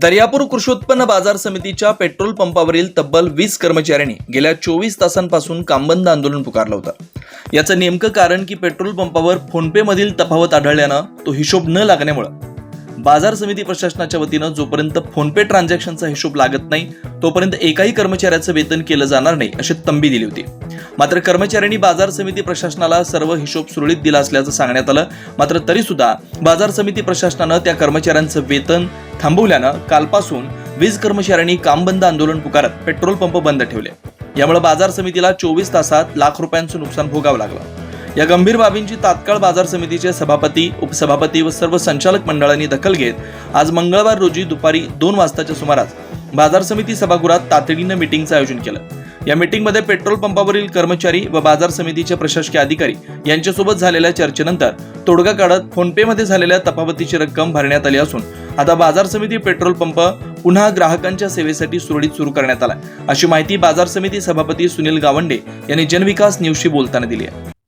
दर्यापूर कृषी उत्पन्न बाजार समितीच्या पेट्रोल पंपावरील तब्बल वीस कर्मचाऱ्यांनी गेल्या चोवीस तासांपासून कामबंद आंदोलन पुकारलं होतं. याचं नेमकं कारण की पेट्रोल पंपावर फोनपेमधील तफावत आढळल्यानं तो हिशोब न लागण्यामुळं बाजार समिती प्रशासनाच्या वतीनं जोपर्यंत फोनपे ट्रान्झॅक्शनचा हिशोब लागत नाही तोपर्यंत एकाही कर्मचाऱ्याचं वेतन केलं जाणार नाही अशी तंबी दिली होती. मात्र कर्मचाऱ्यांनी बाजार समिती प्रशासनाला सर्व हिशोब सुरळीत दिला असल्याचं सांगण्यात आलं. मात्र तरी सुद्धा बाजार समिती प्रशासनानं त्या कर्मचाऱ्यांचं वेतन थांबवल्यानं कालपासून वीज कर्मचाऱ्यांनी कामबंद आंदोलन पुकारत पेट्रोल पंप बंद ठेवले. यामुळे बाजार समितीला चोवीस तासात लाख रुपयांचं नुकसान भोगावं लागलं. या गंभीर बाबींची तात्काळ बाजार समितीचे सभापती उपसभापती व सर्व संचालक मंडळांनी दखल घेत आज मंगळवार रोजी दुपारी दोन वाजताच्या सुमारास बाजार समिती सभागृहात तातडीनं मिटिंगचं आयोजन केलं. या मीटिंगमध्ये पेट्रोल पंपावरील कर्मचारी व बाजार समितीचे प्रशासकीय अधिकारी यांच्यासोबत झालेल्या चर्चेनंतर तोडगा काढत फोनपेमध्ये झालेल्या तफावतीची रक्कम भरण्यात आली असून आता बाजार समिती पेट्रोल पंप पुन्हा ग्राहकांच्या सेवेसाठी सुरळीत सुरू करण्यात आला अशी माहिती बाजार समिती सभापती सुनील गावंडे यांनी जनविकास न्यूजशी बोलताना दिली आहे.